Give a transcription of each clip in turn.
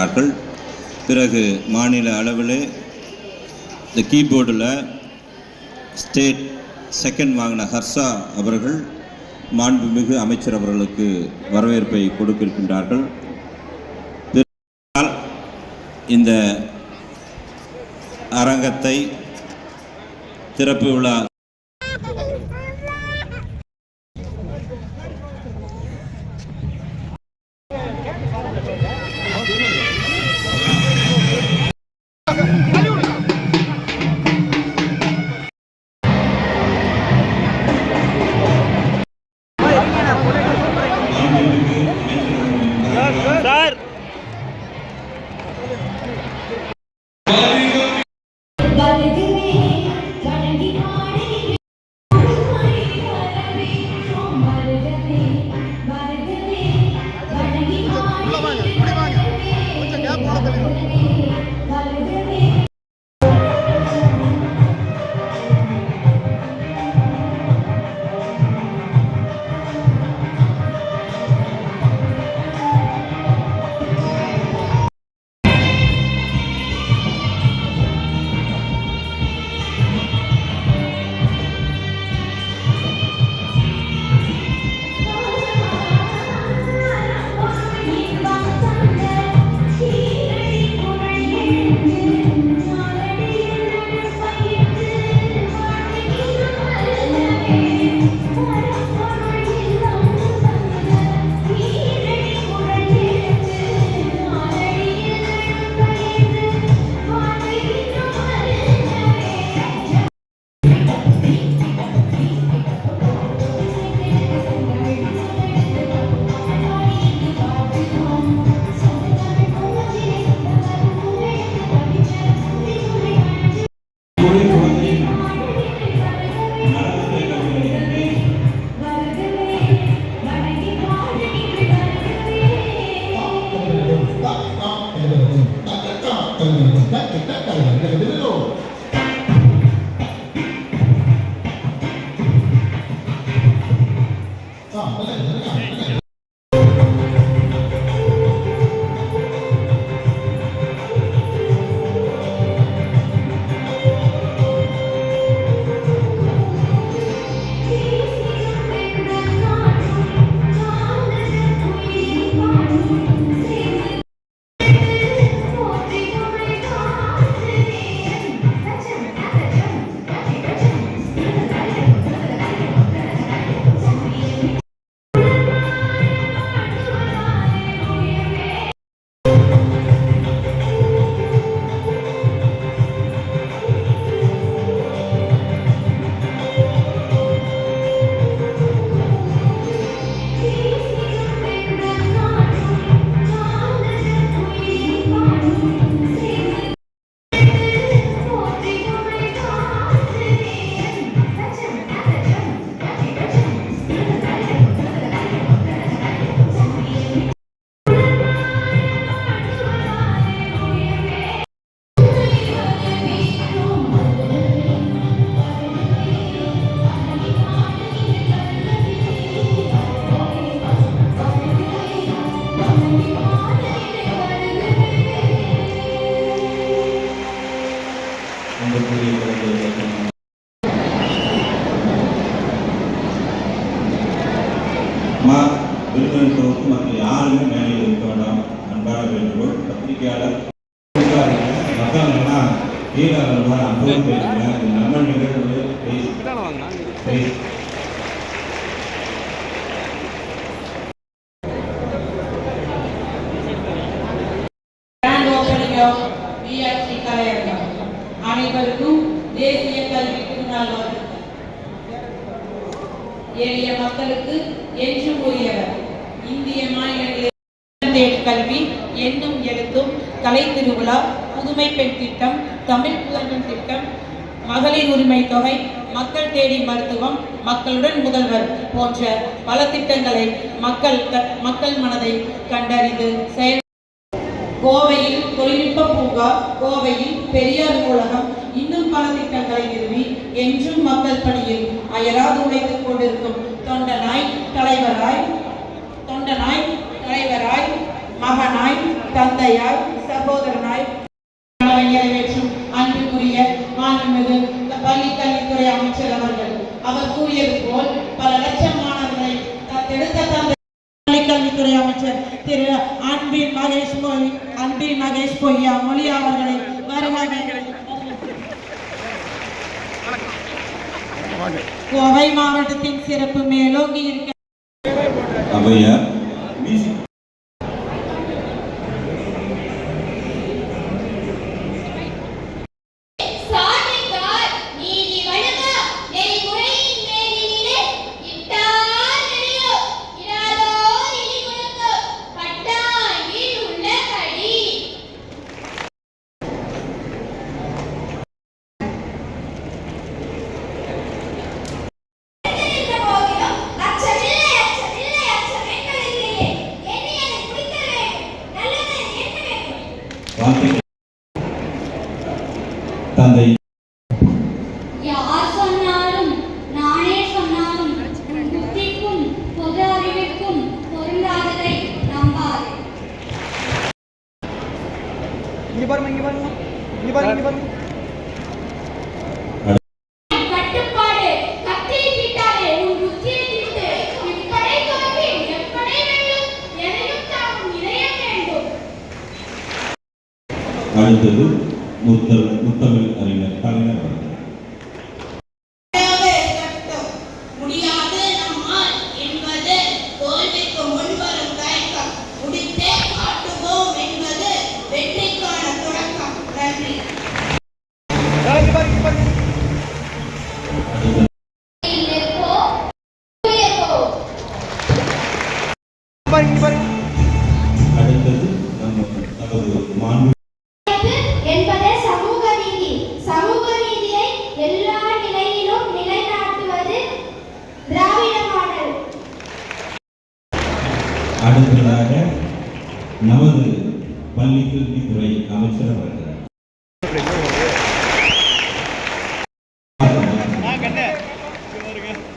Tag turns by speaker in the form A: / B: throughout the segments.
A: வைக்க பிறகு மாநில அளவில் இந்த கீபோர்டில் ஸ்டேட் செகண்ட் வாங்கின ஹர்ஷா அவர்கள் மாண்புமிகு அமைச்சர் அவர்களுக்கு வரவேற்பை கொடுக்கிருக்கின்றார்கள். இந்த அரங்கத்தை திறப்பு விழா
B: பாடி
C: ஓப்பனிங் பிஆர்சி விஆர்சி கலையரங்கம். அனைவருக்கும் தேசிய கல்வி திருநாள் வாழ்த்துக்கள். எளிய மக்களுக்கு என்று கூறியவர் இந்திய மாநிலங்களில் கல்வி எண்ணும் எழுத்தும் கலை திருவிழா புதுமை பெண் திட்டம் தமிழ் புதல்வன் திட்டம் மகளிர் உரிமை தொகை மக்கள் தேடி மருத்துவம் மக்களுடன் முதல்வர் போன்ற பல திட்டங்களை மக்கள் மக்கள் மனதை கண்டறிந்து செயல் கோவையில் தொழில்நுட்ப பூங்கா கோவையில் பெரியார் நூலகம் இன்னும் பல திட்டங்களை நிறுவி என்றும் மக்கள் பணியில் அயராது உழைத்துக் கொண்டிருக்கும் தொண்டனாய் தலைவராய் தொண்டனாய் தலைவராய் மகனாய் தந்தையாய் சிறப்பு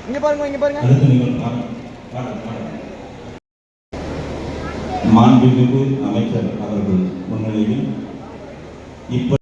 A: இங்க பாருங்க இங்க பாருங்க.
D: அடுத்த மாண்புமிகு அமைச்சர் அவர்கள் முன்னிலையில் இப்ப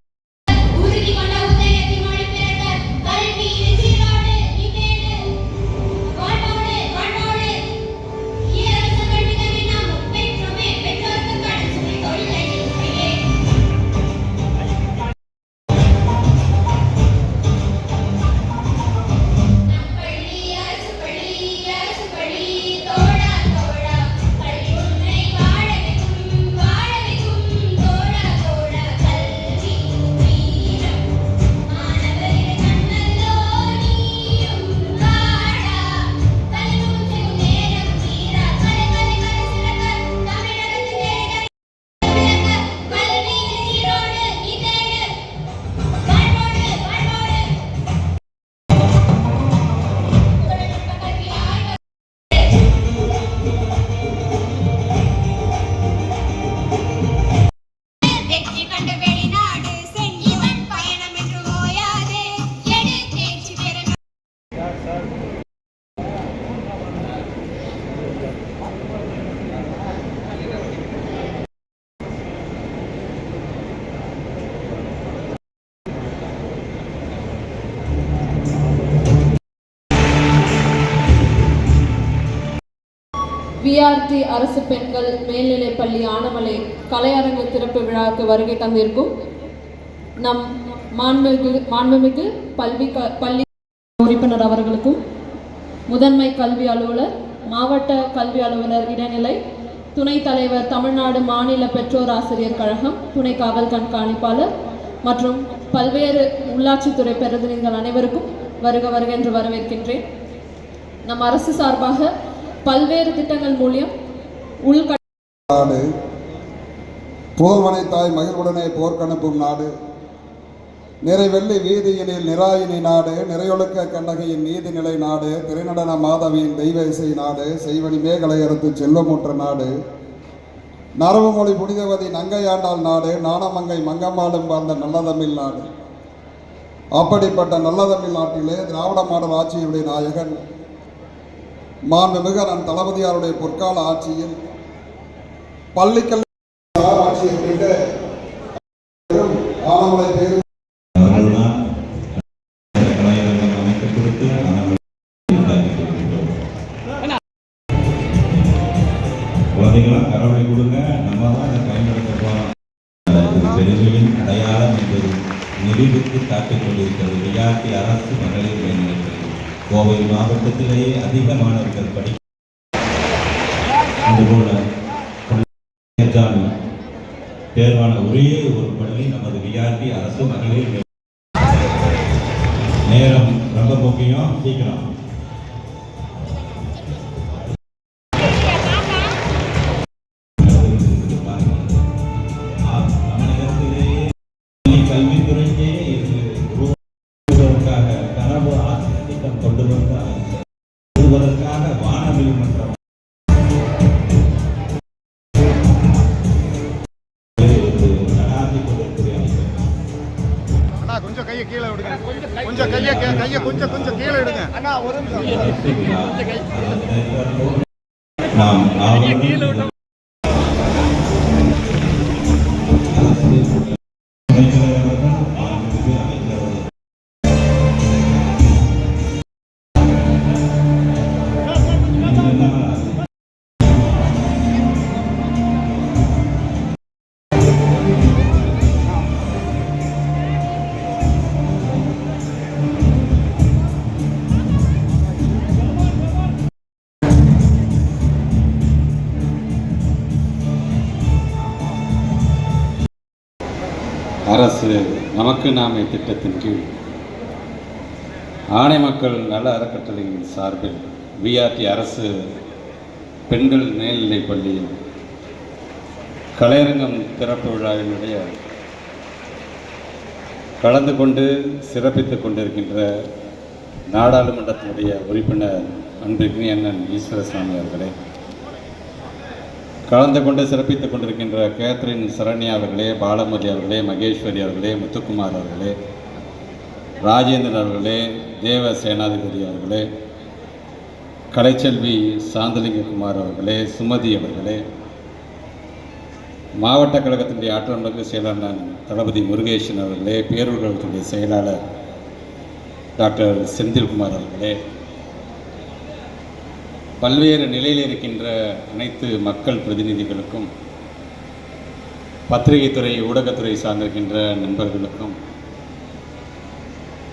E: பிஆர்டி அரசு
F: பெண்கள் மேல்நிலைப்பள்ளி ஆனமலை கலையரங்கு திறப்பு விழாவுக்கு வருகை தந்திருக்கும் நம் மாண்புமிகு மாண்புமிகு பல்வி க பள்ளி உறுப்பினர் அவர்களுக்கும் முதன்மை கல்வி அலுவலர் மாவட்ட கல்வி அலுவலர் இடைநிலை துணைத் தலைவர் தமிழ்நாடு மாநில பெற்றோர் ஆசிரியர் கழகம் துணை காவல் கண்காணிப்பாளர் மற்றும் பல்வேறு உள்ளாட்சித்துறை பிரதிநிதிகள் அனைவருக்கும் வருக வருக என்று வரவேற்கின்றேன். நம் அரசு சார்பாக பல்வேறு திட்டங்கள் மூலியம் உள்கட்ட
G: நாடு. தாய் மகிழ்வுடனே போர்க்கணுப்பும் நாடு. நிறைவெள்ளி வீதியினில் நிராயினி நாடு. நிறையொழுக்க கண்ணகையின் நீதிநிலை நாடு. திரைநடன மாதவியின் தெய்வ இசை நாடு. செய்வனி மேகலையரத்து செல்வமுற்ற நாடு. நரவுமொழி புனிதவதி நங்கையாண்டாள் நாடு. நாணமங்கை மங்கம்மாளும் வாழ்ந்த நல்ல தமிழ் நாடு. அப்படிப்பட்ட நல்ல தமிழ் நாட்டிலே திராவிட மாடல் ஆட்சியுடைய நாயகன் மாண்புமிகு நம் தளபதியாருடைய பொற்கால ஆட்சியில் பள்ளிக்கல்வி ஆட்சி ஆட்சியர் ஆனமலை பேரு
A: தேர்வான ஒரே ஒரு பள்ளி நமது விஆர்பி அரசு மகளிர் நேரம் ரொம்ப முக்கியம். சீக்கிரம். நாமே
H: திட்டத்தின் கீழ் ஆணை மக்கள் நல அறக்கட்டளையின் சார்பில் விஆர்டி அரசு பெண்கள் மேல்நிலைப் பள்ளியில் கலையரங்கம் திறப்பு விழாவினுடைய கலந்து கொண்டு சிறப்பித்துக் கொண்டிருக்கின்ற நாடாளுமன்றத்தினுடைய உறுப்பினர் அன்பிற்கு அண்ணன் ஈஸ்வரசாமி அவர்களே. கலந்து கொண்டு சிறப்பித்துக் கொண்டிருக்கின்ற கேத்ரின் சரண்யா அவர்களே பாலமதி அவர்களே மகேஸ்வரி அவர்களே முத்துக்குமார் அவர்களே ராஜேந்திரன் அவர்களே தேவ சேனாதிபதி அவர்களே கலைச்செல்வி சாந்தலிங்ககுமார் அவர்களே சுமதி அவர்களே மாவட்ட கழகத்தினுடைய ஆற்றலுக்கு செயலாளர் தளபதி முருகேசன் அவர்களே பேரூர் கழகத்தினுடைய செயலாளர் டாக்டர் செந்தில்குமார் அவர்களே பல்வேறு நிலையில் இருக்கின்ற அனைத்து மக்கள் பிரதிநிதிகளுக்கும் பத்திரிகைத்துறை ஊடகத்துறை சார்ந்திருக்கின்ற நண்பர்களுக்கும்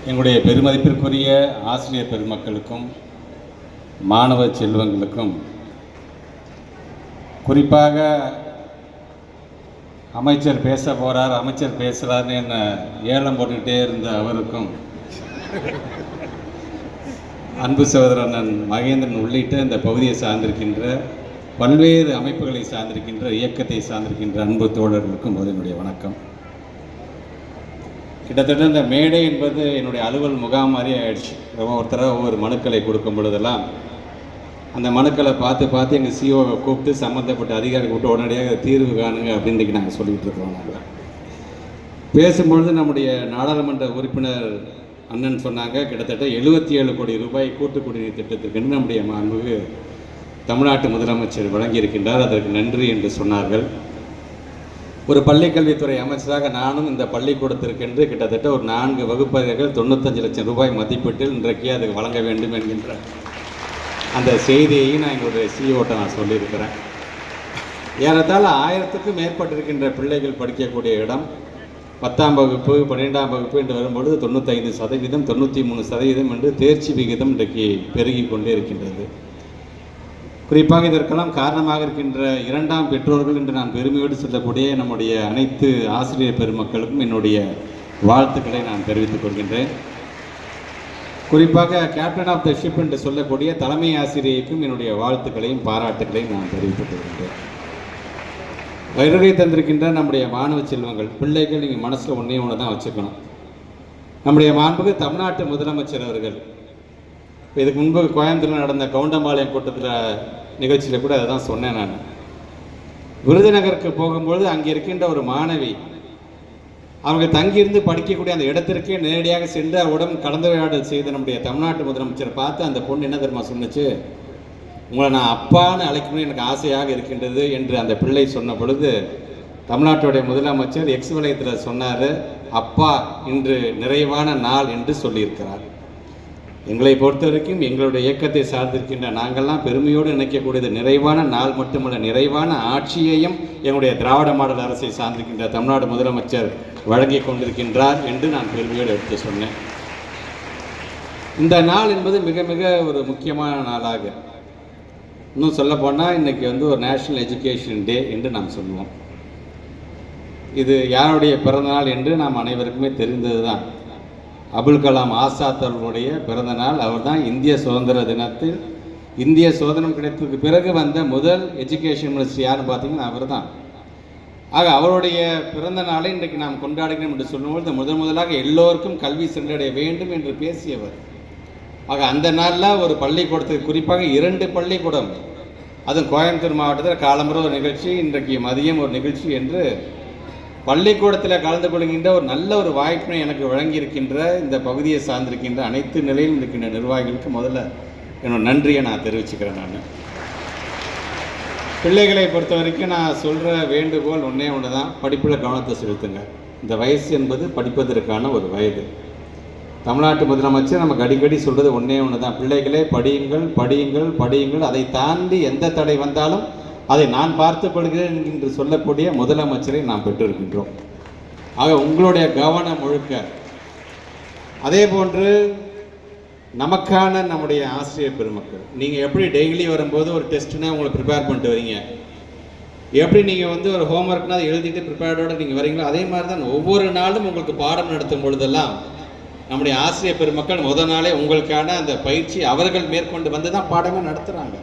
H: எங்களுடைய பெருமதிப்பிற்குரிய ஆசிரியர் பெருமக்களுக்கும் மாணவ செல்வங்களுக்கும் குறிப்பாக அமைச்சர் பேச போகிறார் அமைச்சர் பேசுகிறார்னு என்ன ஏலம் போட்டுக்கிட்டே இருந்த அவருக்கும் அன்பு சகோதரன் மகேந்திரன் உள்ளிட்ட இந்த பகுதியை சார்ந்திருக்கின்ற பல்வேறு அமைப்புகளை சார்ந்திருக்கின்ற இயக்கத்தை சார்ந்திருக்கின்ற அன்பு தோழர்களுக்கும் முதல் என்னுடைய வணக்கம். கிட்டத்தட்ட இந்த மேடை என்பது என்னுடைய அலுவல் முகாம் மாதிரி ஆயிடுச்சு. ஒவ்வொருத்தராக ஒவ்வொரு மனுக்களை கொடுக்கும் பொழுதெல்லாம் அந்த மனுக்களை பார்த்து பார்த்து எங்கள் சிஓவை கூப்பிட்டு சம்மந்தப்பட்ட அதிகாரி கூப்பிட்டு உடனடியாக தீர்வு காணுங்க அப்படின்னு நாங்கள் சொல்லிகிட்டு இருக்கிறோம் நாங்கள் பேசும்பொழுது நம்முடைய நாடாளுமன்ற உறுப்பினர் அண்ணன் சொன்னாங்க கிட்டத்தட்ட எழுபத்தி ஏழு கோடி ரூபாய் கூட்டு குடிநீர் திட்டத்திற்கு நம்முடைய மாண்புக்கு தமிழ்நாட்டு முதலமைச்சர் வழங்கியிருக்கின்றார். அதற்கு நன்றி என்று சொன்னார்கள். ஒரு பள்ளிக்கல்வித்துறை அமைச்சராக நானும் இந்த பள்ளிக்கூடத்திற்கென்று கிட்டத்தட்ட ஒரு நான்கு வகுப்பறைகள் தொண்ணூத்தஞ்சு லட்சம் ரூபாய் மதிப்பீட்டில் இன்றைக்கு அதுக்கு வழங்க வேண்டும் என்கின்ற அந்த செய்தியையும் நான் எங்களுடைய சிஓட்ட நான் சொல்லியிருக்கிறேன். ஏறத்தாழ ஆயிரத்துக்கும் மேற்பட்டிருக்கின்ற பிள்ளைகள் படிக்கக்கூடிய இடம் பத்தாம் வகுப்பு பன்னிரெண்டாம் வகுப்பு என்று வரும்பொழுது தொண்ணூத்தைந்து சதவீதம் தொண்ணூற்றி மூணு சதவீதம் என்று தேர்ச்சி விகிதம் இன்றைக்கு பெருகி கொண்டே இருக்கின்றது. குறிப்பாக இதற்கெல்லாம் காரணமாக இருக்கின்ற இரண்டாம் பெற்றோர்கள் என்று நான் பெருமையோடு சொல்லக்கூடிய நம்முடைய அனைத்து ஆசிரியர் பெருமக்களுக்கும் என்னுடைய வாழ்த்துக்களை நான் தெரிவித்துக் கொள்கின்றேன். குறிப்பாக கேப்டன் ஆஃப் த ஷிப் என்று சொல்லக்கூடிய தலைமை ஆசிரியைக்கும் என்னுடைய வாழ்த்துக்களையும் பாராட்டுகளையும் நான் தெரிவித்துக் கொள்கின்றேன். வருகை தந்திருக்கின்ற நம்முடைய மாணவ செல்வங்கள் பிள்ளைகள் நீங்கள் மனசில் ஒன்றே ஒன்று தான் வச்சுக்கணும். நம்முடைய மாண்புக்கு தமிழ்நாட்டு முதலமைச்சர் அவர்கள் இதுக்கு முன்பு கோயம்புத்தூரில் நடந்த கவுண்டம்பாளையம் கூட்டத்தில் நிகழ்ச்சியில் கூட அதை தான் சொன்னேன் நான். விருதுநகருக்கு போகும்பொழுது அங்கே இருக்கின்ற ஒரு மாணவி அவங்க தங்கியிருந்து படிக்கக்கூடிய அந்த இடத்திற்கே நேரடியாக சென்று அவருடன் கலந்துரையாடல் செய்த நம்முடைய தமிழ்நாட்டு முதலமைச்சரை பார்த்து அந்த பொண்ணு என்ன தெரியுமா சொன்னுச்சு? உங்களை நான் அப்பான்னு அழைக்கணும்னு எனக்கு ஆசையாக இருக்கின்றது என்று அந்த பிள்ளை சொன்ன பொழுது தமிழ்நாட்டுடைய முதலமைச்சர் எக்ஸ் வலயத்தில் சொன்னார் அப்பா இன்று நிறைவான நாள் என்று சொல்லியிருக்கிறார். எங்களை பொறுத்த வரைக்கும் எங்களுடைய இயக்கத்தை சார்ந்திருக்கின்ற நாங்கள்லாம் பெருமையோடு நினைக்கக்கூடியது நிறைவான நாள் மட்டுமல்ல நிறைவான ஆட்சியையும் எங்களுடைய திராவிட மாடல் அரசை சார்ந்திருக்கின்ற தமிழ்நாடு முதலமைச்சர் வழங்கி கொண்டிருக்கின்றார் என்று நான் பெருமையோடு எடுத்து சொன்னேன். இந்த நாள் என்பது மிக மிக ஒரு முக்கியமான நாளாக. இன்னும் சொல்லப்போனால் இன்றைக்கி வந்து ஒரு நேஷ்னல் எஜுகேஷன் டே என்று நாம் சொல்லுவோம். இது யாருடைய பிறந்தநாள் என்று நாம் அனைவருக்குமே தெரிந்தது தான் அபுல் கலாம் ஆசாத் அவர்களுடைய பிறந்தநாள் அவர் தான் இந்திய சுதந்திர தினத்தில் இந்திய சுதந்திரம் கிடைத்ததுக்கு பிறகு வந்த முதல் எஜுகேஷன் மினிஸ்டர் யாருன்னு பார்த்தீங்கன்னா அவர் தான் ஆக அவருடைய பிறந்த நாளை இன்றைக்கு நாம் கொண்டாடுகிறோம் என்று சொல்லும்போது முதன் முதலாக எல்லோருக்கும் கல்வி சென்றடைய வேண்டும் என்று பேசியவர் ஆக அந்த நாளில் ஒரு பள்ளிக்கூடத்துக்கு குறிப்பாக இரண்டு பள்ளிக்கூடம். அதுவும் கோயம்புத்தூர் மாவட்டத்தில் காலம்புற ஒரு நிகழ்ச்சி இன்றைக்கு மதியம் ஒரு நிகழ்ச்சி என்று பள்ளிக்கூடத்தில் கலந்து கொள்கின்ற ஒரு நல்ல ஒரு வாய்ப்பினை எனக்கு வழங்கியிருக்கின்ற இந்த பகுதியை சார்ந்திருக்கின்ற அனைத்து நிலையிலும் இருக்கின்ற நிர்வாகிகளுக்கு முதல்ல என்னோட நன்றியை நான் தெரிவிச்சுக்கிறேன் நான். பிள்ளைகளை பொறுத்த வரைக்கும் நான் சொல்கிற வேண்டுகோள் ஒன்றே ஒன்று தான் படிப்பில் கவனத்தை செலுத்துங்க. இந்த வயசு என்பது படிப்பதற்கான ஒரு வயது. தமிழ்நாட்டு முதலமைச்சர் நமக்கு அடிக்கடி சொல்கிறது ஒன்றே ஒன்று தான் பிள்ளைகளே படியுங்கள் படியுங்கள் படியுங்கள். அதை தாண்டி எந்த தடை வந்தாலும் அதை நான் பார்த்து கொள்கிறேன் என்று சொல்லக்கூடிய முதலமைச்சரை நாம் பெற்றிருக்கின்றோம். ஆக உங்களுடைய கவனம் முழுக்க. அதே போன்று நமக்கான நம்முடைய ஆசிரியர் பெருமக்கள் நீங்கள் எப்படி டெய்லி வரும்போது ஒரு டெஸ்ட்னா உங்களை ப்ரிப்பேர் பண்ணிட்டு வரீங்க? எப்படி நீங்கள் வந்து ஒரு ஹோம்ஒர்க்னா அதை எழுதிட்டு ப்ரிப்பேர்டோட நீங்கள் வரீங்களோ அதே மாதிரி தான் ஒவ்வொரு நாளும் உங்களுக்கு பாடம் நடத்தும் பொழுதெல்லாம் நம்முடைய ஆசிரியர் பெருமக்கள் முத நாளே உங்களுக்கான அந்த பயிற்சி அவர்கள் மேற்கொண்டு வந்து தான் பாடமே நடத்துகிறாங்க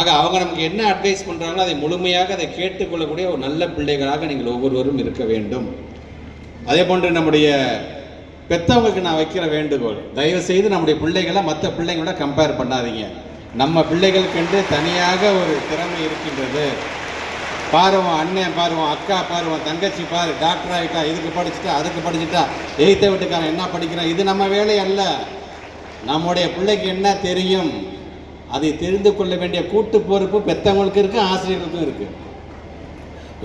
H: ஆக அவங்க நமக்கு என்ன அட்வைஸ் பண்ணுறாங்களோ அதை முழுமையாக அதை கேட்டுக்கொள்ளக்கூடிய ஒரு நல்ல பிள்ளைகளாக நீங்கள் ஒவ்வொருவரும் இருக்க வேண்டும். அதே போன்று நம்முடைய பெற்றவங்களுக்கு நான் வைக்கிற வேண்டுகோள் தயவு செய்து நம்முடைய பிள்ளைகளை மற்ற பிள்ளைங்களோட கம்பேர் பண்ணாதீங்க. நம்ம பிள்ளைகளுக்கென்று தனியாக ஒரு திறமை இருக்கின்றது. பாருவோம் அண்ணன் பாருவோம் அக்கா பாருவோம் தங்கச்சி பாரு டாக்டர் ஆகிட்டா இதுக்கு படிச்சுட்டா அதுக்கு படிச்சுட்டா எய்த்த வீட்டுக்காரன் என்ன படிக்கிறான்? இது நம்ம வேலை அல்ல. நம்முடைய பிள்ளைக்கு என்ன தெரியும்? அதை தெரிந்து கொள்ள வேண்டிய கூட்டு பொறுப்பு பெற்றவங்களுக்கு இருக்குது ஆசிரியர்களுக்கும் இருக்குது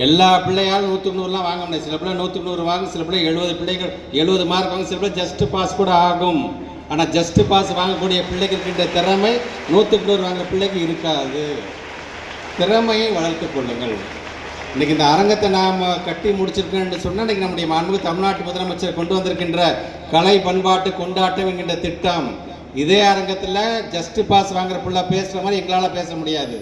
H: எல்லா பிள்ளையாலும் நூற்றுக்கு நூறுலாம் வாங்க முடியாது. சில பிள்ளை நூற்றுக்கு நூறு வாங்க சில பிள்ளை எழுபது பிள்ளைகள் எழுபது மார்க் வாங்க சில பிள்ளை ஜஸ்ட் பாஸ் கூட ஆகும். ஆனால் ஜஸ்ட் பாஸ் வாங்கக்கூடிய பிள்ளைக்கு இருக்கின்ற திறமை நூற்றுக்கு நூறு வாங்க பிள்ளைக்கு இருக்காது. திறமையை வளர்த்து கொள்ளுங்கள். இன்னைக்கு இந்த அரங்கத்தை நாம் கட்டி முடிச்சிருக்கேன்னு சொன்னால் இன்னைக்கு நம்முடைய மாண்பு தமிழ்நாட்டு முதலமைச்சர் கொண்டு வந்திருக்கின்ற கலை பண்பாட்டு கொண்டாட்டம் என்கின்ற திட்டம் இதே அரங்கத்தில் ஜஸ்ட் பாஸ் வாங்குற பிள்ளை பேசுகிற மாதிரி எங்களால் பேச முடியாது.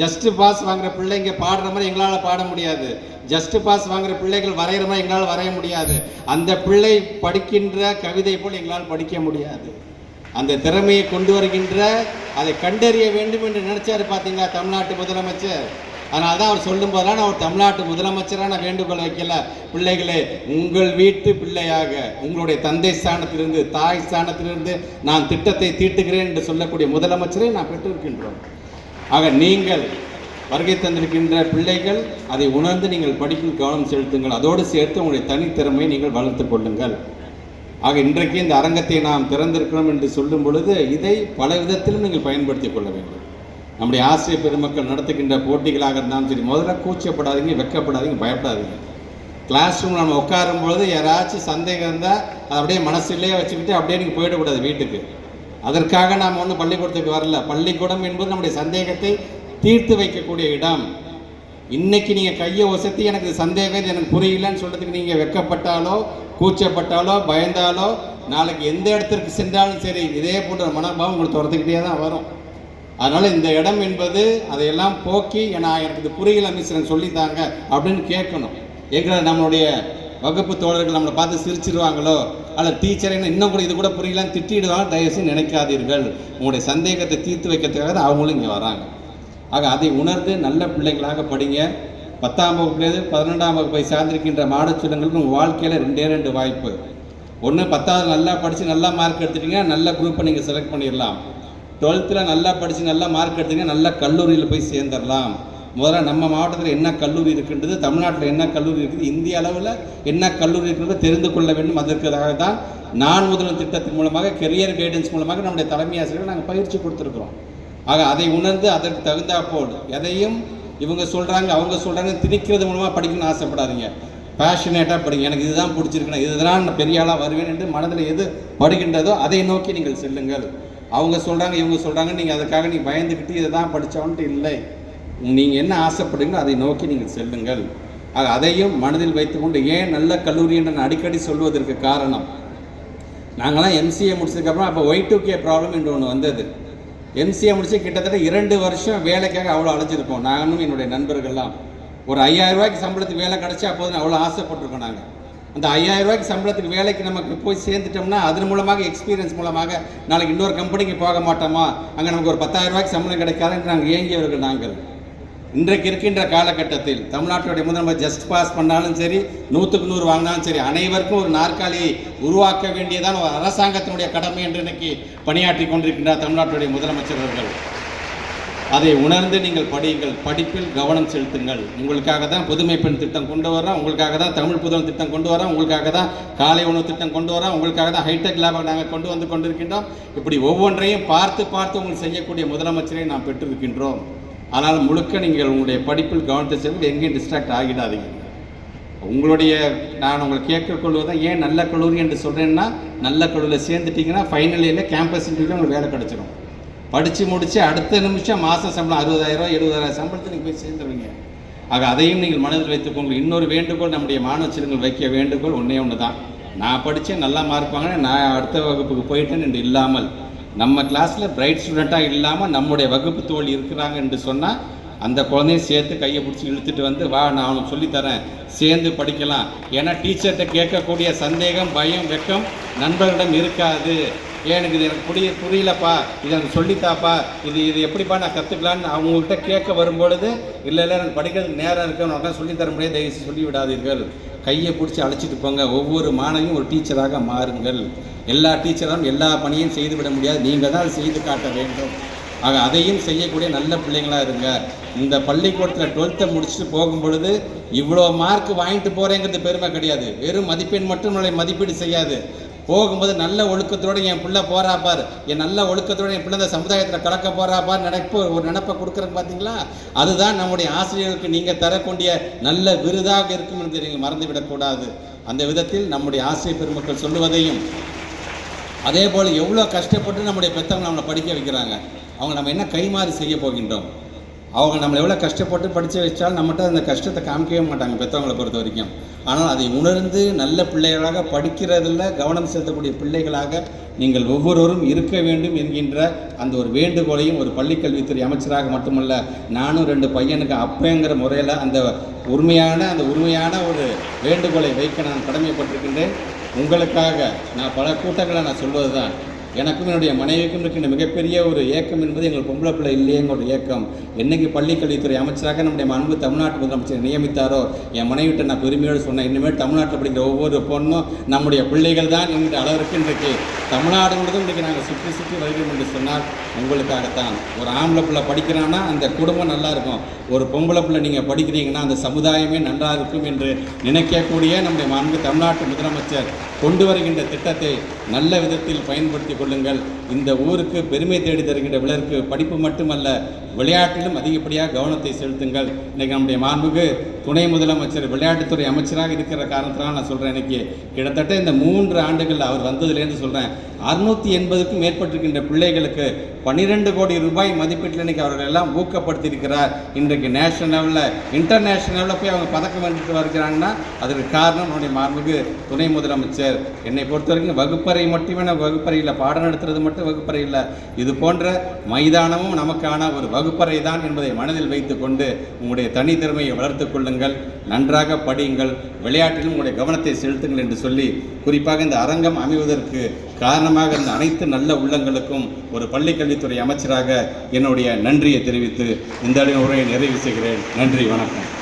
H: ஜஸ்ட் பாஸ் வாங்குற பிள்ளைங்க பாடுற மாதிரி எங்களால் பாட முடியாது. ஜஸ்ட் பாஸ் வாங்குற பிள்ளைகள் வரைகிற மாதிரி எங்களால் வரைய முடியாது. அந்த பிள்ளை படிக்கின்ற கவிதை போல் எங்களால் படிக்க முடியாது. அந்த திறமையை கொண்டு வருகின்ற அதை கண்டறிய வேண்டும் என்று நினைச்சாரு பார்த்தீங்களா தமிழ்நாட்டு முதலமைச்சர்? அதனால தான் அவர் சொல்லும் போதெல்லாம் நான் ஒரு தமிழ்நாட்டு முதலமைச்சராக நான் வேண்டுகோள் வைக்கல. பிள்ளைகளே உங்கள் வீட்டு பிள்ளையாக உங்களுடைய தந்தை ஸ்தானத்திலிருந்து தாய் ஸ்தானத்திலிருந்து நான் திட்டத்தை தீட்டுகிறேன் என்று சொல்லக்கூடிய முதலமைச்சரை நான் பெற்றிருக்கின்றோம். ஆக நீங்கள் வருகை தந்திருக்கின்ற பிள்ளைகள் அதை உணர்ந்து நீங்கள் படிப்பில் கவனம் செலுத்துங்கள். அதோடு சேர்த்து உங்களுடைய தனித்திறமையை நீங்கள் வளர்த்துக் கொள்ளுங்கள். ஆக இன்றைக்கு இந்த அரங்கத்தை நாம் திறந்திருக்கிறோம் என்று சொல்லும் பொழுது இதை பல விதத்திலும் நீங்கள் பயன்படுத்திக் கொள்ள வேண்டும். நம்முடைய ஆசிரியர் பெருமக்கள் நடத்துகின்ற போட்டிகளாக இருந்தாலும் சரி முதல்ல கூச்சப்படாதீங்க வெக்கப்படாதீங்க பயப்படாதீங்க. கிளாஸ் ரூம் நம்ம உட்காரும் பொழுது யாராச்சும் சந்தேகம் இருந்தால் அதை அப்படியே மனசுலேயே வச்சுக்கிட்டு அப்படியே நீங்கள் போயிடக்கூடாது வீட்டுக்கு. அதற்காக நாம் ஒன்றும் பள்ளிக்கூடத்துக்கு வரல. பள்ளிக்கூடம் என்பது நம்முடைய சந்தேகத்தை தீர்த்து வைக்கக்கூடிய இடம். இன்னைக்கு நீங்கள் கையை ஒசத்தி எனக்கு சந்தேகம் எனக்கு புரியலன்னு சொல்கிறதுக்கு நீங்கள் வெக்கப்பட்டாலோ கூச்சப்பட்டாலோ பயந்தாலோ நாளைக்கு எந்த இடத்திற்கு சென்றாலும் சரி இதே போன்ற மனோபாவம் உங்களுக்கு துறந்துக்கிட்டே தான் வரும். அதனால் இந்த இடம் என்பது அதையெல்லாம் போக்கி நான் எனக்கு இது புரியல மிஸ்ரன் சொல்லித்தாங்க அப்படின்னு கேட்கணும். எங்களை நம்மளுடைய வகுப்பு தோழர்கள் நம்மளை பார்த்து சிரிச்சிருவாங்களோ? அல்ல டீச்சர் என்ன இன்னும் கூட இது கூட புரியலன்னு திட்டிடுவாங்க தயவுசெய்து நினைக்காதீர்கள். உங்களுடைய சந்தேகத்தை தீர்த்து வைக்கிறதுக்காக தான் அவங்களும் இங்கே வராங்க. ஆக அதை உணர்ந்து நல்ல பிள்ளைகளாக படிங்க. பத்தாம் வகுப்புலேருந்து பதினெண்டாம் வகுப்பை சார்ந்திருக்கின்ற மாடச்சுடங்களுக்கு உங்கள் வாழ்க்கையில் ரெண்டே ரெண்டு வாய்ப்பு. ஒன்று பத்தாவது நல்லா படித்து நல்லா மார்க் எடுத்துட்டீங்கன்னா நல்ல குரூப்பை நீங்கள் செலக்ட் பண்ணிடலாம் டுவெல்த்தில் நல்லா படித்து நல்லா மார்க் எடுத்தீங்கன்னா நல்ல கல்லூரியில் போய் சேர்ந்துடலாம் முதல்ல நம்ம மாவட்டத்தில் என்ன கல்லூரி இருக்கின்றது தமிழ்நாட்டில் என்ன கல்லூரி இருக்குது இந்திய அளவில் என்ன கல்லூரி இருக்கின்றது தெரிந்து கொள்ள வேண்டும். அதற்காக தான் நான் முதல்வர் திட்டத்தின் மூலமாக கெரியர் கைடன்ஸ் மூலமாக நம்முடைய தலைமை ஆசிரியர்கள் நாங்கள் பயிற்சி கொடுத்துருக்குறோம். ஆக அதை உணர்ந்து அதற்கு தகுந்தாப்போடு எதையும் இவங்க சொல்கிறாங்க அவங்க சொல்கிறாங்க திணிக்கிறது மூலமாக படிக்கணும்னு ஆசைப்படாதீங்க. பேஷனேட்டாக படிங்க. எனக்கு இதுதான் பிடிச்சிருக்கணும் இதுதான் நான் பெரிய ஆளாக வருவேன் என்று மனதில் எது படுகின்றதோ அதை நோக்கி நீங்கள் செல்லுங்கள். அவங்க சொல்கிறாங்க இவங்க சொல்கிறாங்க நீங்கள் அதுக்காக நீ பயந்துக்கிட்டு இதை தான் படித்தவன்ட்டு இல்லை. நீங்கள் என்ன ஆசைப்படுங்களோ அதை நோக்கி நீங்கள் செல்லுங்கள். ஆக அதையும் மனதில் வைத்துக்கொண்டு ஏன் நல்ல கல்லூரி என்று நான் அடிக்கடி சொல்வதற்கு காரணம் நாங்களாம் எம்சிஏ முடிச்சதுக்கப்புறம் அப்போ ஒய் டூ கே ப்ராப்ளம் என்று ஒன்று வந்தது. எம்சிஏ முடிச்சு கிட்டத்தட்ட இரண்டு வருஷம் வேலைக்காக அவ்வளோ அழைஞ்சிருக்கோம் நானும் என்னுடைய நண்பர்கள்லாம். ஒரு ஐயாயிரம் ரூபாய்க்கு சம்பளத்துக்கு வேலை கிடச்சி அப்போது அவ்வளோ ஆசைப்பட்டிருக்கோம் நாங்கள் அந்த ஐயாயிரம் ரூபாய்க்கு சம்பளத்துக்கு வேலைக்கு நமக்கு போய் சேர்ந்துட்டோம்னா அதன் மூலமாக எக்ஸ்பீரியன்ஸ் மூலமாக நாளைக்கு இன்னொரு கம்பெனிக்கு போக மாட்டோமா? அங்கே நமக்கு ஒரு பத்தாயிரம் ரூபாய்க்கு சம்பளம் கிடைக்காதுன்னு நாங்கள் ஏங்கியவர்கள் நாங்கள். இன்றைக்கு இருக்கின்ற காலகட்டத்தில் தமிழ்நாட்டுடைய முதலமைச்சர் ஜஸ்ட் பாஸ் பண்ணாலும் சரி நூற்றுக்கு நூறு வாங்கினாலும் சரி அனைவருக்கும் ஒரு நாற்காலியை உருவாக்க வேண்டியதான் ஒரு அரசாங்கத்தினுடைய கடமை என்று இன்னைக்கு பணியாற்றி கொண்டிருக்கின்றார் தமிழ்நாட்டுடைய முதலமைச்சர் அவர்கள். அதை உணர்ந்து நீங்கள் படியுங்கள். படிப்பில் கவனம் செலுத்துங்கள். உங்களுக்காக தான் புதுமை பெண் திட்டம் கொண்டு வரோம் உங்களுக்காக தான் தமிழ் புதன் திட்டம் கொண்டு வரோம் உங்களுக்காக தான் காலை உணவு திட்டம் கொண்டு வரோம் உங்களுக்காக தான் ஹைடெக் லேபை நாங்கள் கொண்டு வந்து கொண்டிருக்கின்றோம். இப்படி ஒவ்வொன்றையும் பார்த்து பார்த்து உங்களுக்கு செய்யக்கூடிய முதலமைச்சரை நாம் பெற்றிருக்கின்றோம். ஆனால் முழுக்க நீங்கள் உங்களுடைய படிப்பில் கவனத்தை செலுத்தி எங்கேயும் டிஸ்ட்ராக்ட் ஆகிடாதீங்க. உங்களுடைய நான் உங்களை கேட்கக்கொள்வது ஏன் நல்ல கல்லூரி என்று சொல்கிறேன்னா நல்ல கல்லூரியில் சேர்ந்துட்டிங்கன்னா ஃபைனல் இயரில் கேம்பஸ் இன்டர்வியூவில் உங்களுக்கு வேலை கிடச்சிடும் படித்து முடித்து அடுத்த நிமிஷம் மாதம் சம்பளம் அறுபதாயிரம் எழுபதாயிரம் சம்பளத்தை நீங்கள் போய் சேர்ந்துருவீங்க. ஆக அதையும் நீங்கள் மனதில் வைத்துக்கோங்க இன்னொரு வேண்டுகோள் நம்முடைய மாணவ வைக்க வேண்டுகோள் ஒன்றே ஒன்று தான் நான் படித்தேன் நல்லா மார்க் வாங்கினேன் நான் அடுத்த வகுப்புக்கு போயிட்டேன் என்று இல்லாமல் நம்ம கிளாஸில் பிரைட் ஸ்டூடெண்ட்டாக இல்லாமல் நம்முடைய வகுப்பு தோழி இருக்கிறாங்க என்று சொன்னால் அந்த குழந்தையும் சேர்த்து கையை பிடிச்சி இழுத்துட்டு வந்து வா நான் அவனுக்கு சொல்லித்தரேன் சேர்ந்து படிக்கலாம். ஏன்னா டீச்சர்கிட்ட கேட்கக்கூடிய சந்தேகம் பயம் வெக்கம் நண்பர்களிடம் இருக்காது. எனக்கு இது எனக்கு புரிய புரியலப்பா? இது எனக்கு சொல்லித்தாப்பா? இது இது எப்படிப்பா நான் கற்றுக்கலான்னு அவங்கக்கிட்ட கேட்க வரும்பொழுது இல்லை இல்லை எனக்கு படிக்கிறதுக்கு நேரம் இருக்கணும் உனக்கு சொல்லித்தர முடியாது. தயவுசு சொல்லி விடாதீர்கள். கையை பிடிச்சி அழைச்சிட்டு போங்க. ஒவ்வொரு மாணவியும் ஒரு டீச்சராக மாறுங்கள். எல்லா டீச்சரும் எல்லா பணியும் செய்து விட முடியாது. நீங்கள் தான் அதை செய்து காட்ட வேண்டும். ஆக அதையும் செய்யக்கூடிய நல்ல பிள்ளைங்களாக இருங்க. இந்த பள்ளிக்கூடத்தில் டுவெல்த்தை முடிச்சுட்டு போகும் பொழுது இவ்வளோ மார்க் வாங்கிட்டு போகிறேங்கிறது பெருமை கிடையாது. வெறும் மதிப்பெண் மட்டும் நம்மளை மதிப்பீடு செய்யாது. போகும்போது நல்ல ஒழுக்கத்தோடு என் பிள்ளை போகிறா பார். என் நல்ல ஒழுக்கத்தோடு என் பிள்ளை இந்த சமுதாயத்தில் கலக்க போறா நினைப்பு ஒரு நினப்பை கொடுக்குறது பார்த்தீங்களா அதுதான் நம்முடைய ஆசிரியர்களுக்கு நீங்கள் தரக்கூடிய நல்ல விருதாக இருக்கும் என்று நீங்கள் மறந்துவிடக்கூடாது அந்த விதத்தில் நம்முடைய ஆசிரியர் பெருமக்கள் சொல்லுவதையும் அதே போல் எவ்வளோ கஷ்டப்பட்டு நம்முடைய பெற்றவங்க நம்மளை படிக்க வைக்கிறாங்க. அவங்க நம்ம என்ன கைமாறி செய்ய போகின்றோம்? அவங்க நம்மளை எவ்வளோ கஷ்டப்பட்டு படித்து வச்சாலும் நம்மகிட்ட அந்த கஷ்டத்தை காமிக்கவே மாட்டாங்க பெற்றவங்களை பொறுத்த வரைக்கும். ஆனால் அதை உணர்ந்து நல்ல பிள்ளைகளாக படிக்கிறதில் கவனம் செலுத்தக்கூடிய பிள்ளைகளாக நீங்கள் ஒவ்வொருவரும் இருக்க வேண்டும் என்கின்ற அந்த ஒரு வேண்டுகோளையும் ஒரு பள்ளிக்கல்வித்துறை அமைச்சராக மட்டுமல்ல நானும் ரெண்டு பையனுக்கு அப்பங்கிற முறையில் அந்த உண்மையான அந்த உண்மையான ஒரு வேண்டுகோளை வைக்க நான் கடமைப்பட்டிருக்கின்றேன். உங்களுக்காக நான் பல கூட்டங்களை நான் சொல்வது தான் எனக்கும் என்னுடைய மனைவிக்கும் இருக்கின்ற மிகப்பெரிய ஒரு ஏக்கம் என்பது எங்கள் பொம்பளை பிள்ளை இல்லையேங்க ஒரு ஏக்கம். என்னைக்கு பள்ளிக்கல்வித்துறை அமைச்சராக நம்முடைய அன்பு தமிழ்நாட்டு முதலமைச்சர் நியமித்தாரோ என் மனைவிட்ட நான் பெருமையோடு சொன்னேன் இனிமேல் தமிழ்நாட்டில் படிக்கிற ஒவ்வொரு பொண்ணும் நம்முடைய பிள்ளைகள் தான் என்கிற அளவிற்கு இன்றைக்கு தமிழ்நாடு முழுவதும் இன்றைக்கு நாங்கள் சுற்றி சுற்றி வருகிறோம் என்று சொன்னால் உங்களுக்காகத்தான். ஒரு ஆம்பளை பிள்ளை படிக்கிறான்னா அந்த குடும்பம் நல்லா இருக்கும். ஒரு பொம்பளை பிள்ளை நீங்கள் படிக்கிறீங்கன்னா அந்த சமுதாயமே நன்றாக இருக்கும் என்று நினைக்கக்கூடிய நம்முடைய அன்பு தமிழ்நாட்டு முதலமைச்சர் கொண்டு வருகின்ற திட்டத்தை நல்ல விதத்தில் பயன்படுத்தி கொள்ளுங்கள். இந்த ஊருக்கு பெருமை தேடி தருகின்ற விலருக்கு படிப்பு மட்டுமல்ல விளையாட்டிலும் அதிகப்படியாக கவனத்தை செலுத்துங்கள். இன்றைக்கி நம்முடைய மாண்புக்கு துணை முதலமைச்சர் விளையாட்டுத்துறை அமைச்சராக இருக்கிற காரணத்தினால் நான் சொல்கிறேன் இன்றைக்கி கிட்டத்தட்ட இந்த மூன்று ஆண்டுகள் அவர் வந்ததுலேருந்து சொல்கிறேன் அறுநூற்றி எண்பதுக்கும் மேற்பட்டிருக்கின்ற பிள்ளைகளுக்கு பன்னிரெண்டு கோடி ரூபாய் மதிப்பீட்டில் இன்றைக்கி அவர்கள் எல்லாம் ஊக்கப்படுத்தியிருக்கிறார். இன்றைக்கு நேஷனல் லெவலில் இன்டர்நேஷனல் லெவலில் போய் அவங்க பதக்கம் வென்றுட்டு வருகிறாங்கன்னா அதற்கு காரணம் நம்முடைய மாண்புக்கு துணை முதலமைச்சர். என்னை பொறுத்த வரைக்கும் வகுப்பறை மட்டுமே வகுப்பறையில் பாடம் நடத்துறது மட்டும் வகுப்பறை இல்லை. இது போன்ற மைதானமும் நமக்கான ஒரு வகுப்பறை தான் என்பதை மனதில் வைத்துக்கொண்டு உங்களுடைய தனித்திறமையை வளர்த்துக் கொள்ளுங்கள். நன்றாக படியுங்கள். விளையாட்டிலும் உங்களுடைய கவனத்தை செலுத்துங்கள் என்று சொல்லி குறிப்பாக இந்த அரங்கம் அமைவதற்கு காரணமாக இருந்த அனைத்து நல்ல உள்ளங்களுக்கும் ஒரு பள்ளிக்கல்வித்துறை அமைச்சராக என்னுடைய நன்றியை தெரிவித்து இந்த உரையை நிறைவு செய்கிறேன். நன்றி. வணக்கம்.